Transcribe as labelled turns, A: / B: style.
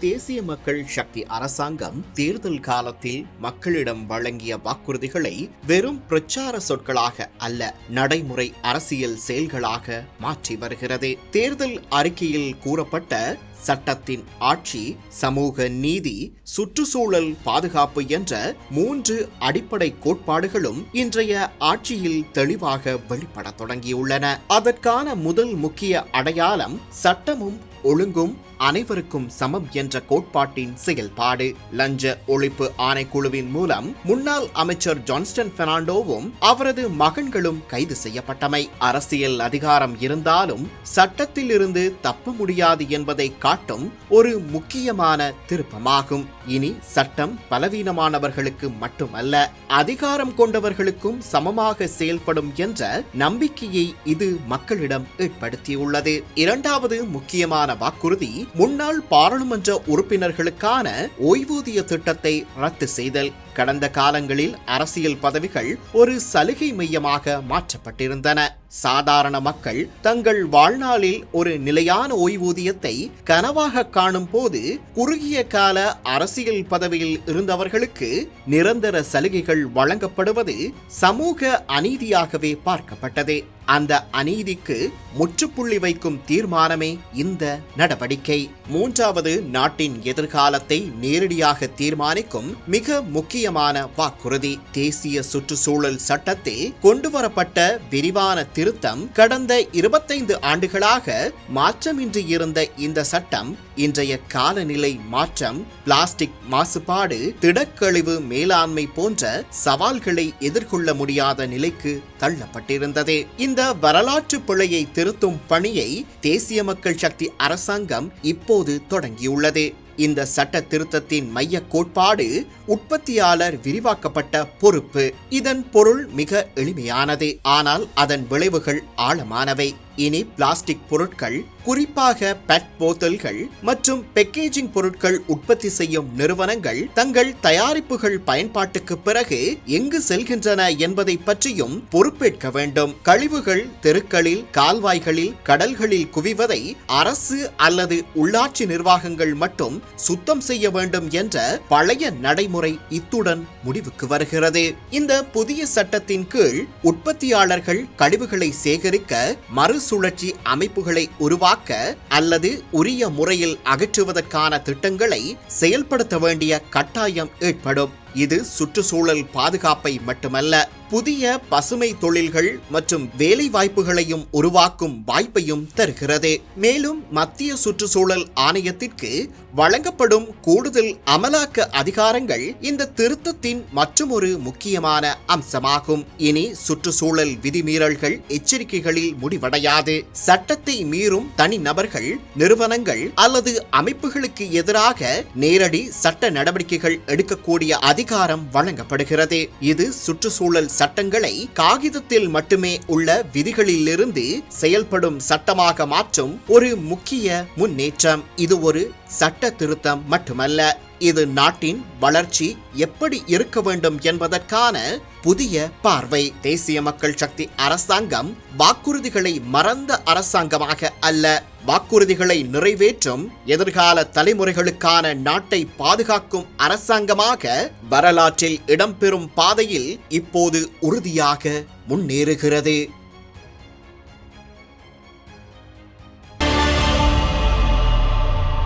A: தேசிய மக்கள் சக்தி அரசாங்கம் தேர்தல் காலத்தில் மக்களிடம் வழங்கிய வாக்குறுதிகளை வெறும் பிரச்சார சொற்களாக அல்ல நடைமுறை அரசியல் செயல்களாக மாற்றி வருகிறது. தேர்தல் அறிக்கையில் கூறப்பட்ட சட்டத்தின் ஆட்சி சமூக நீதி சுற்றுச்சூழல் பாதுகாப்பு என்ற மூன்று அடிப்படை கோட்பாடுகளும் இன்றைய ஆட்சியில் தெளிவாக வெளிப்பட தொடங்கியுள்ளன. அதற்கான முதல் முக்கிய அடையாளம் சட்டமும் ஒழுங்கும் அனைவருக்கும் சமம் என்ற கோட்பாட்டின் செயல்பாடு. லஞ்ச ஒழிப்பு ஆணைக்குழுவின் மூலம் முன்னாள் அமைச்சர் ஜான்ஸ்டன் பெர்னாண்டோவும் அவரது மகன்களும் கைது செய்யப்பட்டமை. அரசியல் அதிகாரம் இருந்தாலும் சட்டத்திலிருந்து தப்ப முடியாது என்பதை காட்டும் ஒரு முக்கியமான திருப்பமாகும். இனி சட்டம் பலவீனமானவர்களுக்கு மட்டுமல்ல அதிகாரம் கொண்டவர்களுக்கும் சமமாக செயல்படும் என்ற நம்பிக்கையை இது மக்களிடம் ஏற்படுத்தியுள்ளது. இரண்டாவது முக்கியமான வாக்குறுதி முன்னாள் பாராளுமன்ற உறுப்பினர்களுக்கான ஓய்வூதிய திட்டத்தை ரத்து செய்தல். கடந்த காலங்களில் அரசியல் பதவிகள் ஒரு சலுகை மையமாக மாற்றப்பட்டிருந்தன. சாதாரண மக்கள் தங்கள் வாழ்நாளில் ஒரு நிலையான ஓய்வூதியத்தை கனவாக காணும் போது குறுகிய கால அரசியல் பதவியில் இருந்தவர்களுக்கு நிரந்தர சலுகைகள் வழங்கப்படுவது சமூக அநீதியாகவே பார்க்கப்பட்டது. அந்த அநீதிக்கு முற்றுப்புள்ளி வைக்கும் தீர்மானமே இந்த நடவடிக்கை. மூன்றாவது நாட்டின் எதிர்காலத்தை நேரடியாக தீர்மானிக்கும் மிக முக்கியமான வாக்குறுதி. தேசிய சுற்றுச்சூழல் சட்டத்தில் கொண்டுவரப்பட்ட விரிவான திருத்தம் கடந்த இருபத்தைந்து ஆண்டுகளாக மாற்றமின்றி இருந்த இந்த சட்டம் இன்றைய காலநிலை மாற்றம் பிளாஸ்டிக் மாசுபாடு திடக்கழிவு மேலாண்மை போன்ற சவால்களை எதிர்கொள்ள முடியாத நிலைக்கு தள்ளப்பட்டிருந்தது. இந்த வரலாற்று பிழையை திருத்தும் பணியை தேசிய மக்கள் சக்தி அரசாங்கம் இப்போது தொடங்கியுள்ளது. இந்த சட்ட திருத்தத்தின் மைய கோட்பாடு உற்பத்தியாளர் விரிவாக்கப்பட்ட பொறுப்பு. இதன் பொருள் மிக எளிமையானது. ஆனால் அதன் விளைவுகள் ஆழமானவை. இனி பிளாஸ்டிக் பொருட்கள் குறிப்பாக பெட் போத்தல்கள் மற்றும் பேக்கேஜிங் பொருட்கள் உற்பத்தி செய்யும் நிறுவனங்கள் தங்கள் தயாரிப்புகள் பயன்பாட்டுக்கு பிறகு எங்கு செல்கின்றன என்பதை பற்றியும் பொறுப்பேற்க வேண்டும். கழிவுகள் தெருக்களில் கால்வாய்களில் கடல்களில் குவிவதை அரசு அல்லது உள்ளாட்சி நிர்வாகங்கள் மட்டும் சுத்தம் செய்ய வேண்டும் என்ற பழைய நடைமுறை இத்துடன் முடிவுக்கு வருகிறது. இந்த புதிய சட்டத்தின் கீழ் உற்பத்தியாளர்கள் கழிவுகளை சேகரிக்க மறு மறுசுழற்சி அமைப்புகளை உருவாக்க அல்லது உரிய முறையில் அகற்றுவதற்கான திட்டங்களை செயல்படுத்த வேண்டிய கட்டாயம் ஏற்படும். இது சுற்றுச்சூழல் பாதுகாப்பை மட்டுமல்ல புதிய பசுமை தொழில்கள் மற்றும் வேலை வாய்ப்புகளையும் உருவாக்கும் வாய்ப்பையும் தருகிறது. மேலும் மத்திய சுற்றுச்சூழல் ஆணையத்திற்கு வழங்கப்படும் கூடுதல் அமலாக்க அதிகாரங்கள் இந்த திருத்தத்தின் மற்றொரு முக்கியமான அம்சமாகும். இனி சுற்றுச்சூழல் விதிமீறல்கள் எச்சரிக்கைகளில் முடிவடையாது. சட்டத்தை மீறும் தனிநபர்கள் நிறுவனங்கள் அல்லது அமைப்புகளுக்கு எதிராக நேரடி சட்ட நடவடிக்கைகள் எடுக்கக்கூடிய அதிகாரம் வழங்கப்படுகிறது. இது சுற்றுச்சூழல் சட்டங்களை காகிதத்தில் மட்டுமே உள்ள விதிகளிலிருந்து செயல்படும் சட்டமாக மாற்றும் ஒரு முக்கிய முன்னேற்றம். இது ஒரு சட்ட திருத்தம் மட்டுமல்ல. இது நாட்டின் வளர்ச்சி எப்படி இருக்க வேண்டும் என்பதற்கான புதிய பார்வை. தேசிய மக்கள் சக்தி அரசாங்கம் வாக்குறுதிகளை மறந்த அரசாங்கமாக அல்ல வாக்குறுதிகளை நிறைவேற்றும் எதிர்கால தலைமுறைகளுக்கான நாட்டை பாதுகாக்கும் அரசாங்கமாக வரலாற்றில் இடம்பெறும் பாதையில் இப்போது உறுதியாக முன்னேறுகிறது.